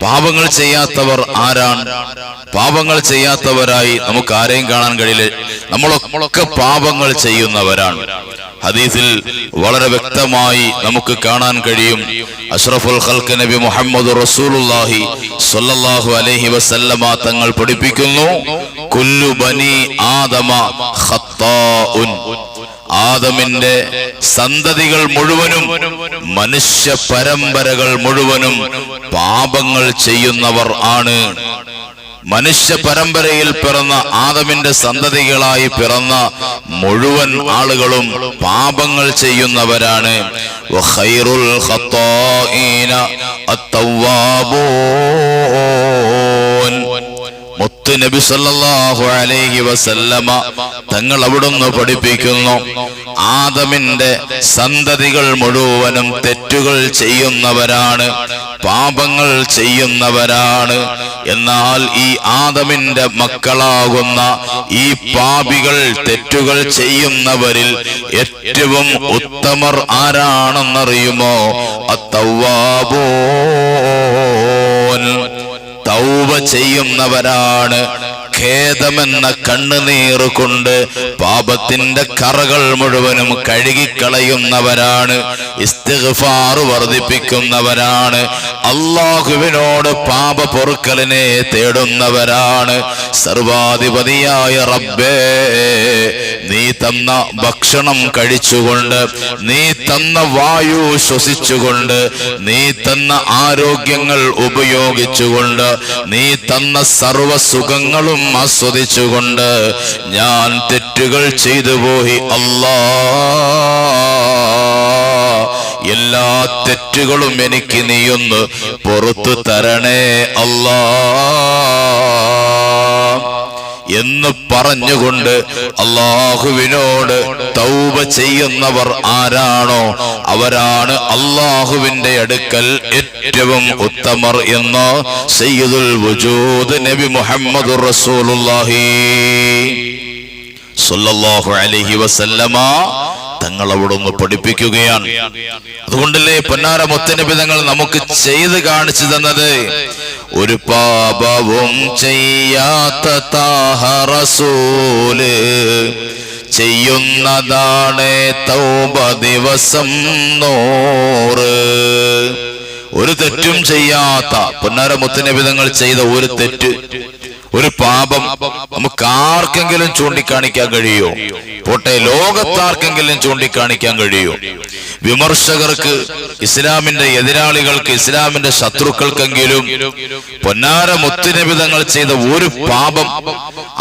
പാപങ്ങൾ ചെയ്യാത്തവർ ആരാണ്? പാപങ്ങൾ ചെയ്യാത്തവരായി നമുക്ക് ആരെയും കാണാൻ കഴിയില്ല. നമ്മളൊക്കെ പാപങ്ങൾ ചെയ്യുന്നവരാണ്. ഹദീസിൽ വളരെ വ്യക്തമായി നമുക്ക് കാണാൻ കഴിയും. അഷ്റഫുൽ ഖൽക്ക് നബി മുഹമ്മദ് റസൂലുള്ളാഹി സ്വല്ലല്ലാഹു അലൈഹി വസല്ലമ തങ്ങൾ പഠിപ്പിക്കുന്നു കുല്ലു ബനി ആദമ ഖത്താഉൻ. ആദമിന്റെ സന്തതികൾ മുഴുവനും മനുഷ്യ പരമ്പരകൾ മുഴുവനും പാപങ്ങൾ ചെയ്യുന്നവർ ആണ്. മനുഷ്യ പരമ്പരയിൽ പിറന്ന ആദമിന്റെ സന്തതികളായി പിറന്ന മുഴുവൻ ആളുകളും പാപങ്ങൾ ചെയ്യുന്നവരാണ്. അത്തവ്വാബൂൻ മുത്ത് നബി സല്ലല്ലാഹു അലൈഹി വസല്ലമ തങ്ങൾ അവിടുന്ന് പഠിപ്പിക്കുന്നു. ആദമിന്റെ സന്തതികൾ മുഴുവനും തെറ്റുകൾ ചെയ്യുന്നവരാണ് പാപങ്ങൾ ചെയ്യുന്നവരാണ്. എന്നാൽ ഈ ആദമിന്റെ മക്കളാകുന്ന ഈ പാപികൾ തെറ്റുകൾ ചെയ്യുന്നവരിൽ ഏറ്റവും ഉത്തമർ ആരാണെന്നറിയുമോ? അത്തവ്വാബൂൻ. തൗബ ചെയ്യുന്നവരാണ്. ഖേദമെന്ന കണ്ണുനീർ കൊണ്ട് പാപത്തിന്റെ കറകൾ മുഴുവനും കഴുകിക്കളയുന്നവരാണ്. ഇസ്തിഗ്ഫാർ വർദ്ധിപ്പിക്കുന്നവരാണ്. അള്ളാഹുവിനോട് പാപ പൊറുക്കലിനെ തേടുന്നവരാണ്. സർവാധിപതിയായ റബ്ബേ നീ തന്ന ഭക്ഷണം കഴിച്ചുകൊണ്ട് നീ തന്ന വായു ശ്വസിച്ചുകൊണ്ട് നീ തന്ന ആരോഗ്യങ്ങൾ ഉപയോഗിച്ചുകൊണ്ട് നീ തന്ന സർവ സുഖങ്ങളും ആസ്വദിച്ചുകൊണ്ട് ഞാൻ തെറ്റുകൾ ചെയ്തു പോയി. അല്ലാ എല്ലാ തെറ്റുകളും എനിക്ക് നീയൊന്ന് പുറത്തു തരണേ. അല്ലാ. എന്ന് പറഞ്ഞുകൊണ്ട് അള്ളാഹുവിനോട് തൗബ ചെയ്യുന്നവർ ആരാണോ അവരാണ് അള്ളാഹുവിന്റെ അടുക്കൽ ഏറ്റവും ഉത്തമർ എന്ന് സയ്യിദുൽ വജൂദ് നബി മുഹമ്മദ് റസൂലുള്ളാഹി സല്ലല്ലാഹു അലൈഹി വസല്ലമ തങ്ങൾ അവിടുന്ന് പഠിപ്പിക്കുകയാണ്. അതുകൊണ്ടല്ലേ പൊന്നാര മുത്തനബി തങ്ങൾ നമുക്ക് ചെയ്ത് കാണിച്ചു തന്നത്? ഒരു പാപവും ചെയ്യാത്ത ചെയ്യുന്നതാണ് തൗബ ദിവസം നൂറ്. ഒരു തെറ്റും ചെയ്യാത്ത പൊന്നാര മുത്തനബി ചെയ്ത ഒരു തെറ്റ്. ഒരു പാപം നമുക്ക് ആർക്കെങ്കിലും ചൂണ്ടിക്കാണിക്കാൻ കഴിയോ പോട്ടെ ലോകത്താർക്കെങ്കിലും ചൂണ്ടിക്കാണിക്കാൻ കഴിയോ വിമർശകർക്ക് ഇസ്ലാമിന്റെ എതിരാളികൾക്ക് ഇസ്ലാമിന്റെ ശത്രുക്കൾക്കെങ്കിലും പൊന്നാര മുത്തുനിബിതങ്ങൾ ചെയ്ത ഒരു പാപം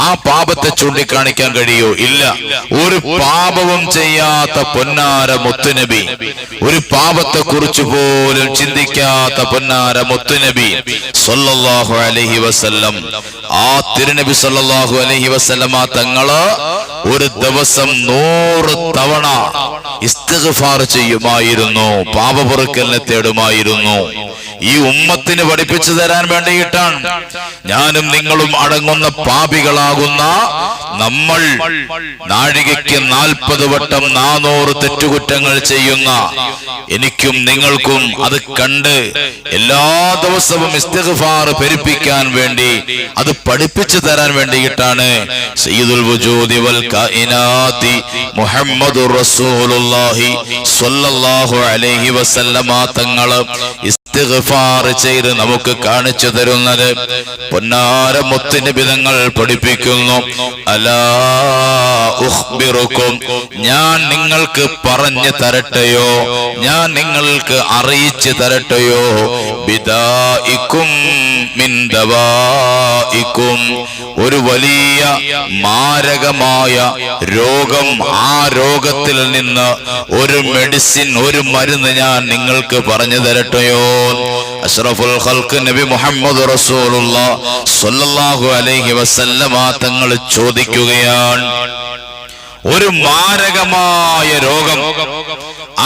ആ പാപത്തെ ചൂണ്ടിക്കാണിക്കാൻ കഴിയോ ഇല്ല. ഒരു പാപവും ചെയ്യാത്ത പൊന്നാര മുത്തുനബി ഒരു പാപത്തെ കുറിച്ച് പോലും ചിന്തിക്കാത്ത പൊന്നാര മുത്തുനബി സൊല്ലാഹു അലഹി വസല്ലം ആ തിരുനബി സല്ലല്ലാഹു അലൈഹി വസല്ലമ തങ്ങൾ ഒരു ദിവസം നൂറ് തവണ ഇസ്തിഗ്ഫാർ ചെയ്യുമായിരുന്നു പാപപൊറുക്കലിനെ തേടുമായിരുന്നു. ഈ ഉമ്മത്തിന് പഠിപ്പിച്ചു തരാൻ വേണ്ടിയിട്ടാണ് ഞാനും നിങ്ങളും അടങ്ങുന്ന പാപികളാകുന്ന നമ്മൾ നാഴികയ്ക്ക് നാൽപ്പത് വട്ടം നാനൂറ് തെറ്റുകുറ്റങ്ങൾ ചെയ്യുന്ന എനിക്കും നിങ്ങൾക്കും അത് കണ്ട് എല്ലാ ദിവസവും ഇസ്തിഗ്ഫാർ പെരുപ്പിക്കാൻ വേണ്ടി അത് പഠിപ്പിച്ചു തരാൻ വേണ്ടിയിട്ടാണ് സയ്യിദുൽ റസൂലുള്ളാഹി സ്വല്ലല്ലാഹു അലൈഹി വസല്ലമ തങ്ങൾ ഇസ്തിഗ്ഫാർ ചെയ്ത് നമുക്ക് കാണിച്ചു തരുന്നത്. പൊന്നാര മുത്തിന് വിധങ്ങൾ പഠിപ്പിക്കുന്നു. അലാ ഉഖ്ബിറുക്കും ഞാൻ നിങ്ങൾക്ക് പറഞ്ഞു തരട്ടെയോ? ഞാൻ നിങ്ങൾക്ക് അറിയിച്ചു തരട്ടെയോ? മിൻ ദവായിക്കും ഒരു വലിയ മാരകമായ രോഗം ആ രോഗത്തിൽ നിന്ന് ഒരു മെഡിസിൻ ഒരു മരുന്ന് ഞാൻ നിങ്ങൾക്ക് പറഞ്ഞു തരട്ടെയോ? അഷ്റഫുൽ ഹൽക്ക് നബി മുഹമ്മദ് റസൂലുള്ള സല്ലല്ലാഹു അലൈഹി വസല്ലമ തങ്ങൾ ചോദിക്കുകയാണ്. ഒരു മാരകമായ രോഗം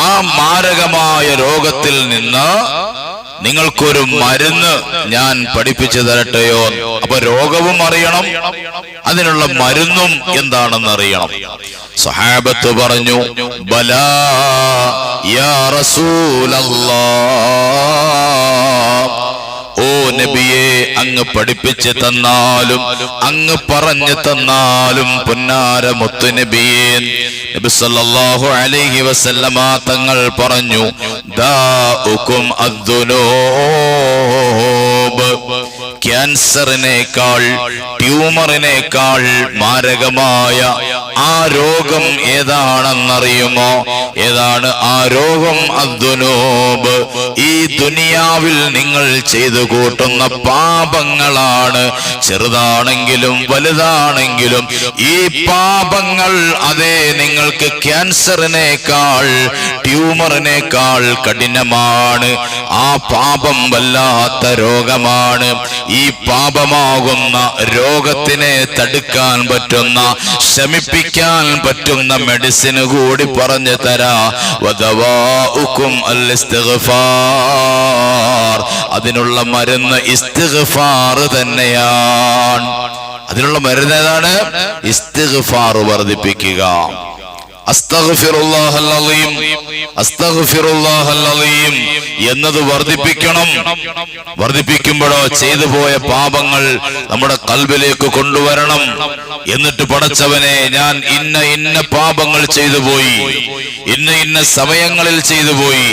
ആ മാരകമായ രോഗത്തിൽ നിന്ന് നിങ്ങൾക്കൊരു മരുന്ന് ഞാൻ പഠിപ്പിച്ചു തരട്ടെയോ? അപ്പൊ രോഗവും അറിയണം. അതിനുള്ള മരുന്നും എന്താണെന്ന് അറിയണം സഹാബത്ത് പറഞ്ഞു ബലാ യാ റസൂലല്ലാ. ഓ നബിയെ അങ്ങ് പഠിപ്പിച്ച് തന്നാലും അങ്ങ് പറഞ്ഞു തന്നാലും പൊന്നാര മുത്തു നബിയെ. നബി സല്ലല്ലാഹു അലൈഹി വസല്ലമ തങ്ങൾ പറഞ്ഞു ദാഉകും അദ്ദുനൂബ്. ക്യാൻസറിനേക്കാൾ ട്യൂമറിനേക്കാൾ മാരകമായ ആ രോഗം ഏതാണെന്നറിയുമോ? ഏതാണ് ആ രോഗം? അദ്ദുനൂബ് ഈ ദുനിയാവിൽ നിങ്ങൾ ചെയ്തു കൂട്ടുന്ന പാപങ്ങളാണ്. ചെറുതാണെങ്കിലും വലുതാണെങ്കിലും ഈ പാപങ്ങൾ അതേ നിങ്ങൾക്ക് ക്യാൻസറിനേക്കാൾ ട്യൂമറിനേക്കാൾ കഠിനമാണ്. ആ പാപം വല്ലാത്ത രോഗമാണ്. ഈ പാപമാകുന്ന രോഗത്തിനെ തടുക്കാൻ പറ്റുന്ന ശമിപ്പിക്കാൻ പറ്റുന്ന മെഡിസിൻ കൂടി പറഞ്ഞു തരാ. അതിനുള്ള മരുന്ന് ഇസ്തിഗ്ഫാർ തന്നെയാണ്. അതിനുള്ള മരുന്ന് ഏതാണ്? ഇസ്തിഗ്ഫാർ വർദ്ധിപ്പിക്കുക. എന്നത് വർദ്ധിപ്പിക്കണം. വർദ്ധിപ്പിക്കുമ്പോഴോ ചെയ്തു പോയ പാപങ്ങൾ നമ്മുടെ കൽബിലേക്ക് കൊണ്ടുവരണം. എന്നിട്ട് പടച്ചവനെ ഞാൻ ഇന്ന ഇന്ന പാപങ്ങൾ ചെയ്തു പോയി. ഇന്ന ഇന്ന സമയങ്ങളിൽ ചെയ്തു പോയി.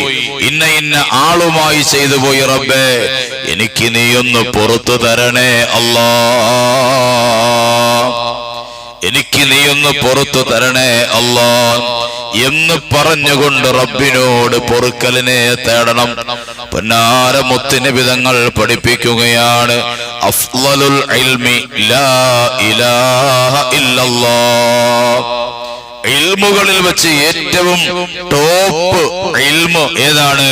ഇന്ന ഇന്ന ആളുമായി ചെയ്തു പോയി റബ്ബേ. എനിക്ക് നീ ഒന്ന് പുറത്തു തരണേ അല്ലാ എനിക്ക് നീ ഒന്ന് പുറത്തു തരണേ അല്ലാ. എന്ന് പറഞ്ഞുകൊണ്ട് റബ്ബിനോട് പൊറുക്കലിനെ തേടണം. പൊന്നാരമുത്തിന് വിധങ്ങൾ പഠിപ്പിക്കുകയാണ്. അഫ്ളലുൽ ഇൽമി ലാ ഇലാഹ ഇൽമുകളിൽ വെച്ച് ഏറ്റവും ടോപ്പ് ഏതാണ്?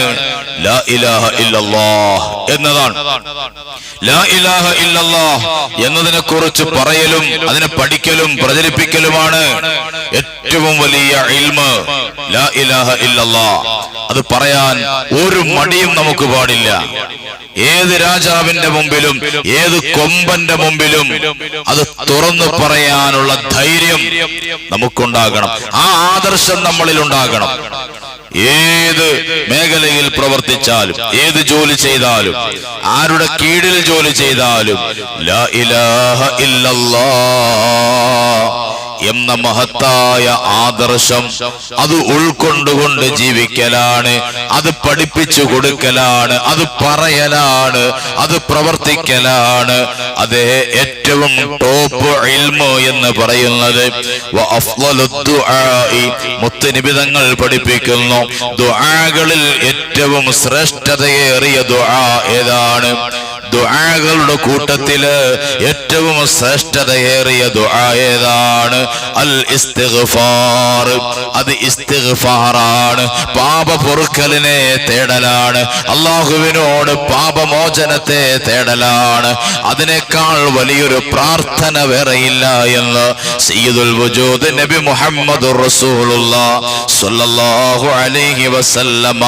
ലാ ഇലാഹ ഇല്ലല്ലാഹ് എന്നതാണ്. ലാ ഇലാഹ ഇല്ലല്ലാഹ് എന്നതിനെ കുറിച്ച് പറയലും അതിനെ പഠിക്കലും പ്രചരിപ്പിക്കലുമാണ് ഏറ്റവും വലിയ ഇൽമ്. ലാ ഇലാഹ ഇല്ലല്ലാഹ്. അത് പറയാൻ ഒരു മടിയും നമുക്ക് പാടില്ല. ഏത് രാജാവിന്റെ മുമ്പിലും ഏത് കൊമ്പന്റെ മുമ്പിലും അത് തുറന്നു പറയാനുള്ള ധൈര്യം നമുക്കുണ്ടാകണം. ആ ആദർശം നമ്മളിൽ ഉണ്ടാകണം ഏത് മേഖലയിൽ പ്രവർത്തിച്ചാലും ഏത് ജോലി ചെയ്താലും ആരുടെ കീഴിൽ ജോലി ചെയ്താലും ലാ ഇലാഹ ഇല്ലല്ലാഹ് എന്ന മഹത്തായ ആദർശം അത് ഉൾക്കൊണ്ടുകൊണ്ട് ജീവിക്കലാണ് അത് പഠിപ്പിച്ചു കൊടുക്കലാണ് അത് പറയലാണ് അത് പ്രവർത്തിക്കലാണ്. അതേ ഏറ്റവും ടോപ്പ് ഇൽമോ എന്ന് പറയുന്നത് മുത്തനിബിതങ്ങൾ പഠിപ്പിക്കുന്നു. ദുആകളിൽ ഏറ്റവും ശ്രേഷ്ഠതയേറിയ ദുആ ഏതാണ്? ദുആകളുടെ കൂട്ടത്തിൽ ഏറ്റവും ശ്രേഷ്ഠതയേറിയ ദുആ ഏതാണ്? അൽ ഇസ്തിഗ്ഫാർ. അത് ഇസ്തിഗ്ഫാറാണ്. പാപ പൊറുക്കലിനെ തേടലാണ്. അള്ളാഹുവിനോട് പാപമോചനത്തെ തേടലാണ്. അതിനേക്കാൾ വലിയൊരു പ്രാർത്ഥന വേറെയില്ല എന്ന് സയ്യിദുൽ വജൂദ് നബി മുഹമ്മദ് സല്ലല്ലാഹു അലൈഹി വസല്ലമ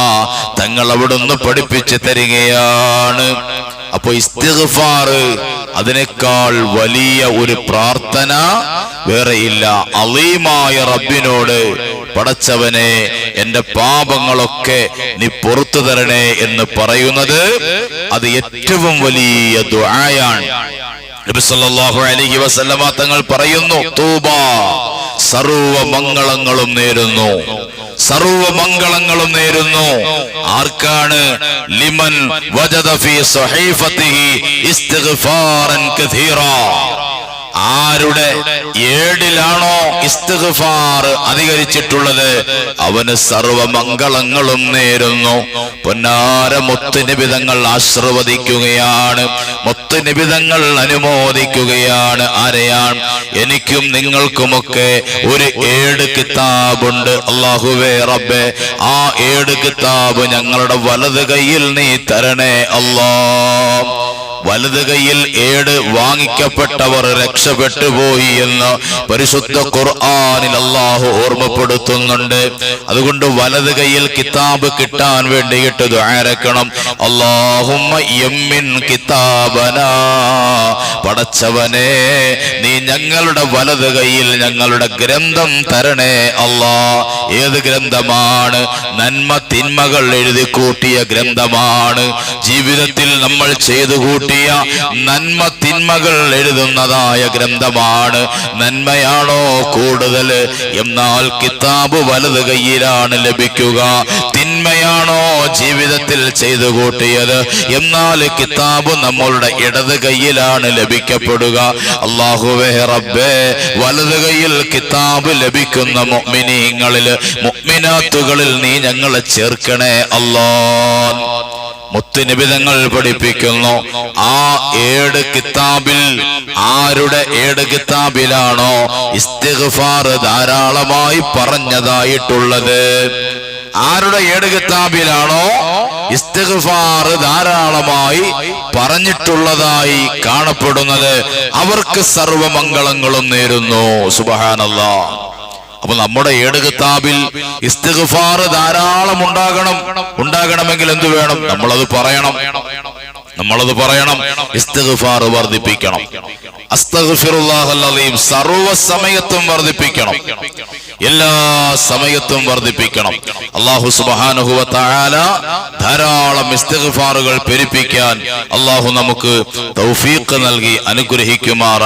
തങ്ങൾ അവിടുന്ന് പഠിപ്പിച്ചു തരികയാണ്. അപ്പൊ ഇസ്തിഗ്ഫാർ അതിനേക്കാൾ വലിയ ഒരു പ്രാർത്ഥന വേറെയില്ല അലീമായ റബ്ബിനോട് പടച്ചവനെ എന്റെ പാപങ്ങളൊക്കെ നീ പുറത്തു തരണേ എന്ന് പറയുന്നത് അത് ഏറ്റവും വലിയ ദുആയാണ്. നബി സല്ലല്ലാഹു അലൈഹി വസല്ലമ തങ്ങൾ പറയുന്നു തൂബ. സർവ മംഗളങ്ങളും നേരുന്നു. സർവ മംഗളങ്ങളും നേരുന്നു. ആർക്കാണ്? ലിമൻ വജദ ഫീ സഹീഫത്തിഹി ഇസ്തിഗ്ഫാറൻ കഥീറാ. ആരുടെ? ഏടിലാണോ ഇസ്തിഗ്ഫാർ അധികരിച്ചിട്ടുള്ളത്? അവന് സർവമംഗളങ്ങളും നേരുന്നു. പൊന്നാര വിധങ്ങൾ ആശ്രവദിക്കുകയാണ് മുത്തുനിബിതങ്ങൾ അനുമോദിക്കുകയാണ്. ആരെയാണ്? എനിക്കും നിങ്ങൾക്കുമൊക്കെ ഒരു ഏട് കിതാബുണ്ട്. അള്ളാഹുവേ റബ്ബെ ആ ഏഴ് കിതാബ് ഞങ്ങളുടെ വലത് കയ്യിൽ നീ തരണേ അല്ലാ വലത് കൈയിൽ ഏട് വാങ്ങിക്കപ്പെട്ടവർ രക്ഷപ്പെട്ടു പോയി എന്ന് പരിശുദ്ധ ഖുർആാനിൽ അള്ളാഹു ഓർമ്മപ്പെടുത്തുന്നുണ്ട്. അതുകൊണ്ട് വലത് കൈയിൽ കിതാബ് കിട്ടാൻ വേണ്ടിയിട്ട് ദ്വാരക്കണം അള്ളാഹുമ്മ യമ്മിൻ കിതാബന. പടച്ചവനെ നീ ഞങ്ങളുടെ വലത് കൈയിൽ ഞങ്ങളുടെ ഗ്രന്ഥം തരണേ അല്ലാ. ഏത് ഗ്രന്ഥമാണ്? നന്മ തിന്മകൾ എഴുതി കൂട്ടിയ ഗ്രന്ഥമാണ്. ജീവിതത്തിൽ നമ്മൾ ചെയ്തു കൂട്ടിയ നന്മ തിന്മകൾ എഴുതുന്നതായ ഗ്രന്ഥമാണ്. നന്മയാണോ കൂടുതൽ? എന്നാൽ കിതാബ് വലത് കയ്യിലാണ് ലഭിക്കുക. തിന്മയാണോ ജീവിതത്തിൽ ചെയ്തു കൂട്ടിയത്? എന്നാൽ കിതാബ് നമ്മളുടെ ഇടത് കയ്യിലാണ് ലഭിക്കപ്പെടുക. അള്ളാഹുവേ റബ്ബേ വലത് കയ്യിൽ കിതാബ് ലഭിക്കുന്ന മുഅ്മിനീങ്ങളിൽ മുഅ്മിനാത്തുകളിൽ നീ ഞങ്ങളെ ചേർക്കണേ അല്ലാ മുത്തുനിബിതങ്ങൾ പഠിപ്പിക്കുന്നു. ആ ഏട് കിതാബിൽ ആരുടെ ഏട് കിതാബിലാണോ ഇസ്തിഗ്ഫാർ ധാരാളമായി പറഞ്ഞതായിട്ടുള്ളത്. ആരുടെ ഏട് കിതാബിലാണോ ഇസ്തിഗ്ഫാർ ധാരാളമായി പറഞ്ഞിട്ടുള്ളതായി കാണപ്പെടുന്നത്. അവർക്ക് സർവമംഗളങ്ങളും നേരുന്നു. സുബഹാനല്ലാ അപ്പൊ നമ്മുടെ ഏട് കിതാബിൽ ഇസ്തിഗ്ഫാർ ധാരാളം ഉണ്ടാകണം. ഉണ്ടാകണമെങ്കിൽ എന്തു വേണം? നമ്മളത് പറയണം. നമ്മളത് പറയണം. ഇസ്തിഗ്ഫാർ വർദ്ധിപ്പിക്കണം. അസ്തഗ്ഫിറുല്ലാഹൽ അലീം സർവ സമയത്തും വർദ്ധിപ്പിക്കണം. എല്ലാ സമയത്തും വർദ്ധിപ്പിക്കണം. അള്ളാഹു സുബ്ഹാനഹു താല ധാരാളം ഇസ്തിഗ്ഫാറുകൾ പെരുപ്പിക്കാൻ അള്ളാഹു നമുക്ക് തൗഫീഖ് നൽകി അനുഗ്രഹിക്കുമാർ